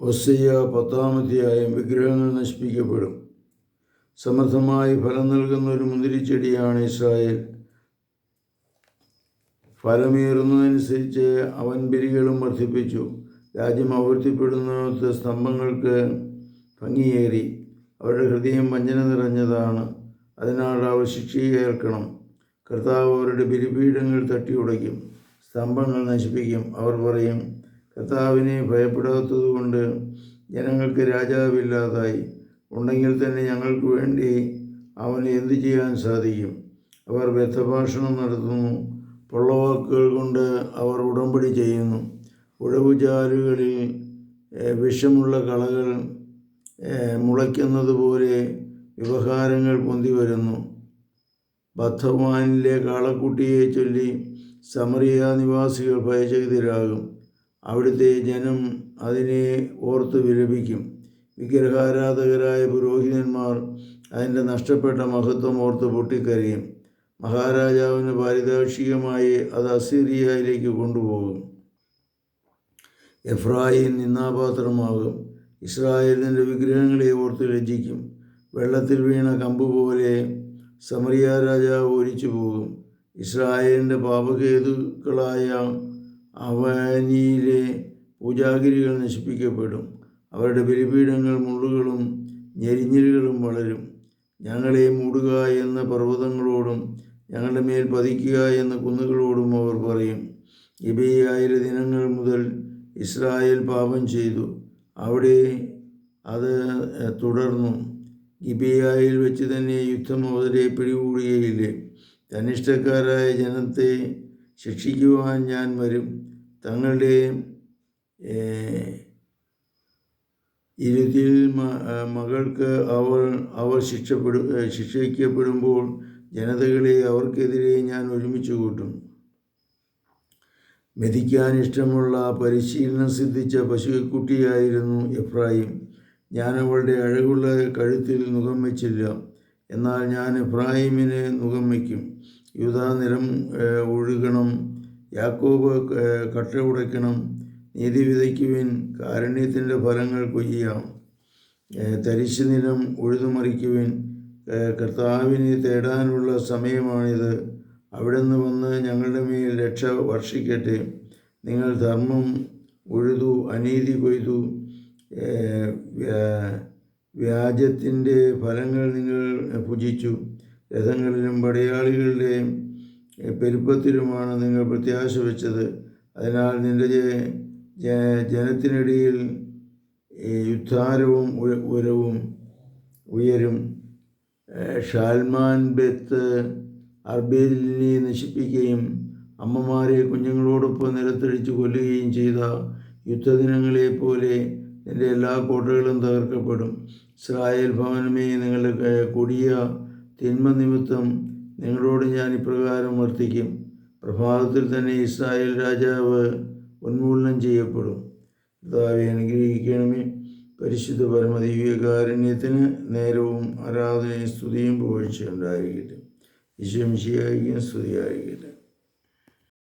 ഒസയ്യ പത്താമധ്യായം വിഗ്രഹങ്ങൾ നശിപ്പിക്കപ്പെടും. സമർത്ഥമായി ഫലം നൽകുന്ന ഒരു മുന്തിരിച്ചെടിയാണ് ഇസ്രായേൽ. ഫലമേറുന്നതനുസരിച്ച് അവൻ ബിരികളും വർദ്ധിപ്പിച്ചു. രാജ്യം ആവർത്തിപ്പെടുന്ന സ്തംഭങ്ങൾക്ക് ഭംഗിയേറി. അവരുടെ ഹൃദയം വഞ്ചന നിറഞ്ഞതാണ്. അതിനാൽ അവർ ശിക്ഷയേൽക്കണം. കർത്താവ് അവരുടെ ബലിപീഠങ്ങൾ തട്ടിയുടയ്ക്കും. സ്തംഭങ്ങൾ നശിപ്പിക്കും. അവർ പറയും കർത്താവിനെ ഭയപ്പെടാത്തതുകൊണ്ട് ജനങ്ങൾക്ക് രാജാവില്ലാതായി. ഉണ്ടെങ്കിൽ തന്നെ ഞങ്ങൾക്ക് വേണ്ടി അവന് എന്തു ചെയ്യാൻ സാധിക്കും? അവർ വ്യക്തഭാഷണം നടത്തുന്നു. പൊള്ളവാക്കുകൾ കൊണ്ട് അവർ ഉടമ്പടി ചെയ്യുന്നു. ഉഴവുചാലുകളിൽ വിഷമുള്ള കളകൾ മുളയ്ക്കുന്നത് പോലെ വ്യവഹാരങ്ങൾ പൊന്തി വരുന്നു. ബദ്ധവാനിലെ കാളക്കുട്ടിയെ ചൊല്ലി സമറിയ നിവാസികൾ ഭയചകിതരാകും. അവിടുത്തെ ജനം അതിനെ ഓർത്ത് വിലപിക്കും. വിഗ്രഹാരാധകരായ പുരോഹിതന്മാർ അതിന്റെ നഷ്ടപ്പെട്ട മഹത്വം ഓർത്ത് പൊട്ടിക്കരയും. മഹാരാജാവിന് പാരിതോഷികമായി അത് അസീറിയയിലേക്ക് കൊണ്ടുപോകും. എഫ്രായിം നിന്നാപാത്രമാകും. ഇസ്രായേലിന്റെ വിഗ്രഹങ്ങളെ ഓർത്ത് ലജ്ജിക്കും. വെള്ളത്തിൽ വീണ കമ്പ് പോലെ സമറിയ രാജാവ് ഒലിച്ചു പോകും. ഇസ്രായേലിന്റെ പാപകേതുക്കളായ അവനിയിലെ പൂജാഗിരികൾ നശിപ്പിക്കപ്പെടും. അവരുടെ ബലിപീഠങ്ങൾ മുള്ളുകളും ഞെരിഞ്ഞിലുകളും വളരും. ഞങ്ങളെ മൂടുക എന്ന പർവതങ്ങളോടും ഞങ്ങളുടെ മേൽ പതിക്കുക എന്ന കുന്നുകളോടും അവർ പറയും. ഇബിയായിലെ ദിനങ്ങൾ മുതൽ ഇസ്രായേൽ പാപം ചെയ്തു. അവിടെ അത് തുടർന്നു. ഗിബിയായിൽ വെച്ച് തന്നെ യുദ്ധം അവരെ പിടികൂടുകയില്ലേ? തനിഷ്ഠക്കാരായ ജനത്തെ ശിക്ഷിക്കുവാൻ ഞാൻ വരും. തങ്ങളുടെയും ഇരുതിൽ മകൾക്ക് അവൾ അവർ ശിക്ഷപ്പെടു ശിക്ഷിക്കപ്പെടുമ്പോൾ ജനതകളെ അവർക്കെതിരെ ഞാൻ ഒരുമിച്ച് കൂട്ടും. മെതിക്കാൻ ഇഷ്ടമുള്ള പരിശീലനം സിദ്ധിച്ച പശുക്കുട്ടിയായിരുന്നു എഫ്രാഹിം ഞാൻ അവളുടെ അഴകുള്ള കഴുത്തിൽ മുഖം വെച്ചില്ല. എന്നാൽ ഞാൻ എഫ്രായിമിന് മുഖം വയ്ക്കും യൂതാ ഒഴുകണം യാക്കോബ് കട്ട ഉടയ്ക്കണം നീതി വിതയ്ക്കുവിൻ കാരുണ്യത്തിന്റെ ഫലങ്ങൾ കൊയ്യാം തരിശു നിലം ഉഴുതുമറിക്കുവിൻ കർത്താവിനെ തേടാനുള്ള സമയമാണിത്. അവിടുന്ന് വന്ന് ഞങ്ങളുടെ മേൽ രക്ഷ വർഷിക്കട്ടെ. നിങ്ങൾ ധർമ്മം ഉഴുതു അനീതി കൊയ്തു വ്യാജത്തിന്റെ ഫലങ്ങൾ നിങ്ങൾ ഭുജിച്ചു. രഥങ്ങളിലും പടയാളികളുടെയും പെരുപ്പത്തിലുമാണ് നിങ്ങൾ പ്രത്യാശ വെച്ചത്. അതിനാൽ നിന്റെ ജനത്തിനിടയിൽ യുദ്ധാരവും ഉരവും ഉയരും. ഷാൽമാൻ ബെത്ത് അർബേലിനെ നശിപ്പിക്കുകയും അമ്മമാരെ കുഞ്ഞുങ്ങളോടൊപ്പം നിലത്തടിച്ച് കൊല്ലുകയും ചെയ്ത യുദ്ധദിനങ്ങളെ പോലെ എന്റെ എല്ലാ കോട്ടകളും തകർക്കപ്പെടും. ഇസ്രായേൽ ഭവനമേ നിങ്ങളുടെ കൊടിയ തിന്മ നിമിത്തം നിങ്ങളോട് ഞാൻ ഇപ്രകാരം വർത്തിക്കും. പ്രഭാതത്തിൽ തന്നെ ഇസ്രായേൽ രാജാവ് ഉന്മൂലനം ചെയ്യപ്പെടും. കർത്താവെ അനുഗ്രഹിക്കണമേ. പരിശുദ്ധ പരമദിവ്യകാരുണ്യത്തിന് നേരവും ആരാധനയും സ്തുതിയും പുകഴ്ച ഉണ്ടായിരിക്കട്ടെ. ഈശ്വംശിയായിരിക്കും സ്തുതിയായിരിക്കട്ടെ.